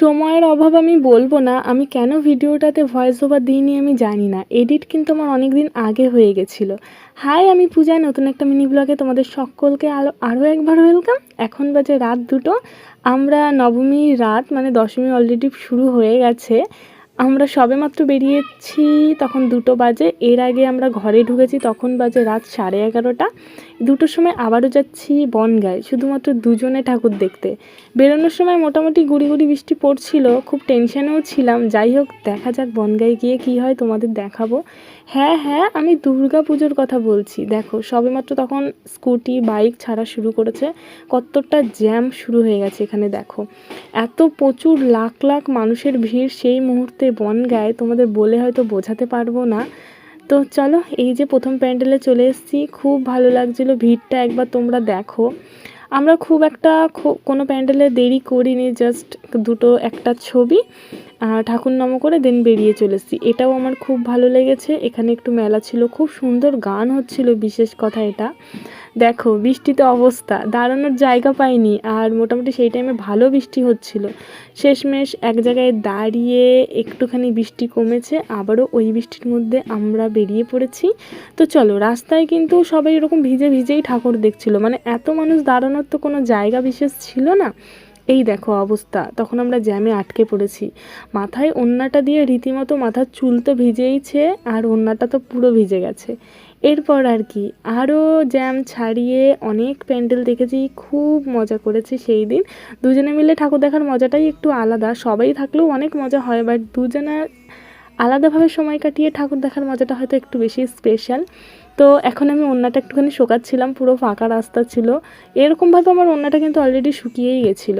সময়ের অভাব আমি বলব না, আমি কেন ভিডিওটাতে ভয়েস ওভার দিইনি আমি জানি না। এডিট কিন্তু আমার অনেক দিন আগে হয়ে গেছিল। হাই আমি পূজা, নতুন একটা মিনি ব্লগে তোমাদের সকলকে আরও আরও একবার ওয়েলকাম এখন বাজে রাত দুটো। আমরা নবমী রাত মানে দশমী অলরেডি শুরু হয়ে গেছে। আমরা সবেমাত্র বেরিয়েছি, তখন দুটো বাজে। এর আগে আমরা ঘরে ঢুকেছি, তখন বাজে রাত সাড়ে এগারোটা। দুটোর সময় আবারও যাচ্ছি বনগায়, শুধুমাত্র দুজনে ঠাকুর দেখতে। বেরোনোর সময় মোটামুটি গুড়ি গুড়ি বৃষ্টি পড়ছিল, খুব টেনশানেও ছিলাম। যাই হোক, দেখা যাক বনগায় গিয়ে কী হয়, তোমাদের দেখাবো। হ্যাঁ হ্যাঁ আমি দুর্গা পুজোর কথা বলছি। দেখো সবেমাত্র তখন স্কুটি, বাইক ছাড়া শুরু করেছে। কতটা জ্যাম শুরু হয়ে গেছে এখানে, দেখো। এত প্রচুর লাখ লাখ মানুষের ভিড় সেই মুহূর্তে বনগায় তোমাদের বলে হয়তো বোঝাতে পারব না। তো চলো, এই যে প্রথম প্যান্ডেলে চলে এসেছি, খুব ভালো লাগছিল ভিড়টা, একবার তোমরা দেখো। আমরা খুব একটা কোনো প্যান্ডেলে দেরি করিনি জাস্ট দুটো একটা ছবি। ঠাকুর নাম করে দেন বেরিয়ে চলে এসেছি এটাও আমার খুব ভালো লেগেছে। এখানে একটু মেলা ছিল, খুব সুন্দর গান হচ্ছিল, বিশেষ কথা এটা। দেখো, বৃষ্টিতে অবস্থা, দাঁড়ানোর জায়গা পাইনি, আর মোটামুটি সেই টাইমে ভালো বৃষ্টি হচ্ছিল। শেষমেশ এক জায়গায় দাঁড়িয়ে একটুখানি বৃষ্টি কমেছে, আবারও ওই বৃষ্টির মধ্যে আমরা বেরিয়ে পড়েছি। তো চলো, রাস্তায় কিন্তু সবাই এরকম ভিজে ভিজেই ঠাকুর দেখছিল। মানে এত মানুষ দাঁড়ানোর তো কোনো জায়গা বিশেষ ছিল না। এই দেখো অবস্থা। তখন আমরা জ্যামে আটকে পড়েছি। মাথায় ওন্নাটা দিয়ে রীতিমতো মাথার চুল তো ভিজেইছে আর ওন্নাটা তো পুরো ভিজে গেছে। এরপর আর কি আরও জ্যাম ছাড়িয়ে অনেক প্যান্ডেল দেখেছি, খুব মজা করেছি সেই দিন। দুজনে মিলে ঠাকুর দেখার মজাটাই একটু আলাদা, সবাই থাকলেও অনেক মজা হয় বাট দুজনের আলাদাভাবে সময় কাটিয়ে ঠাকুর দেখার মজাটা হয়তো একটু বেশি স্পেশাল তো এখন আমি ওড়নাটা একটুখানি শোকাচ্ছিলাম, পুরো ফাঁকা রাস্তা ছিল। এরকমভাবে আমার ওড়নাটা কিন্তু অলরেডি শুকিয়েই গেছিল।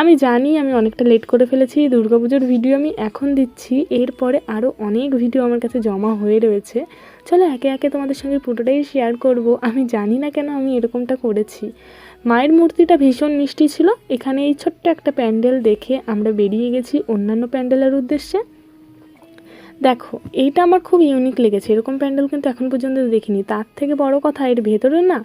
আমি জানি আমি অনেকটা লেট করে ফেলেছি, দুর্গাপুজোর ভিডিও আমি এখন দিচ্ছি। এরপরে আরও অনেক ভিডিও আমার কাছে জমা হয়ে রয়েছে। চলো একে একে তোমাদের সঙ্গে পুরোটাই শেয়ার করব। আমি জানি না কেন আমি এরকমটা করেছি। মায়ের মূর্তিটা ভীষণ মিষ্টি ছিল। এখানে এই ছোট্ট একটা প্যান্ডেল দেখে আমরা বেরিয়ে গেছি অন্যান্য প্যান্ডেলের উদ্দেশ্যে। দেখো, এইটা আমার খুব ইউনিক লেগেছে। এরকম প্যান্ডেল কিন্তু এখন পর্যন্ত দেখিনি। তার থেকে বড় কথা, এর ভেতরে না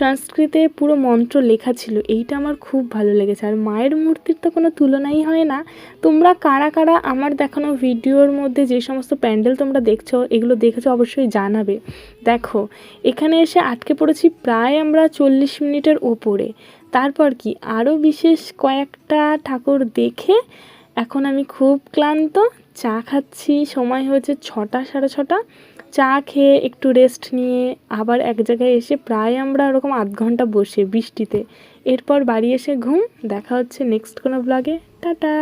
সংস্কৃতে পুরো মন্ত্র লেখা ছিল। এইটা আমার খুব ভালো লেগেছে। আর মায়ের মূর্তির তো কোনো তুলনাই হয় না। তোমরা কারা কারা আমার দেখানো ভিডিওর মধ্যে যে সমস্ত প্যান্ডেল তোমরা দেখছ, এগুলো দেখেছ অবশ্যই জানাবে। দেখো, এখানে এসে আটকে পড়েছি প্রায় আমরা চল্লিশ মিনিটের ওপরে। তারপর কি? আরও বিশেষ কয়েকটা ঠাকুর দেখে এখন আমি খুব ক্লান্ত। চা খাচ্ছি, সময় হয়েছে ছটা, সাড়ে ছটা। চা খেয়ে একটু রেস্ট নিয়ে আবার এক জায়গায় এসে প্রায় আমরা ওরকম আধ ঘণ্টা বসে বৃষ্টিতে। এরপর বাড়ি এসে ঘুম। দেখা হচ্ছে নেক্সট কোনো ব্লগে টাটা!